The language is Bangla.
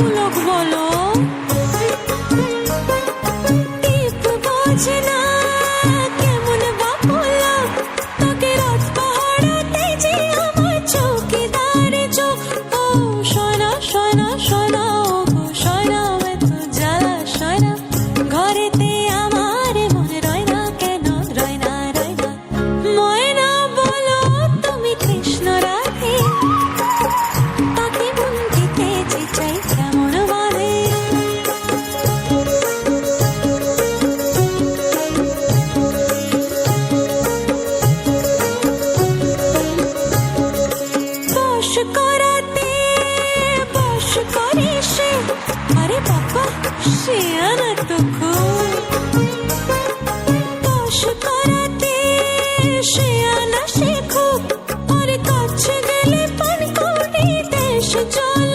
পুলক বলো রাতে বাস করে সে আরে বাবা, সে আনা তো বাস করাতে সে আনা সে খুব ওর কাছে গেলে পান করে দেশ চল।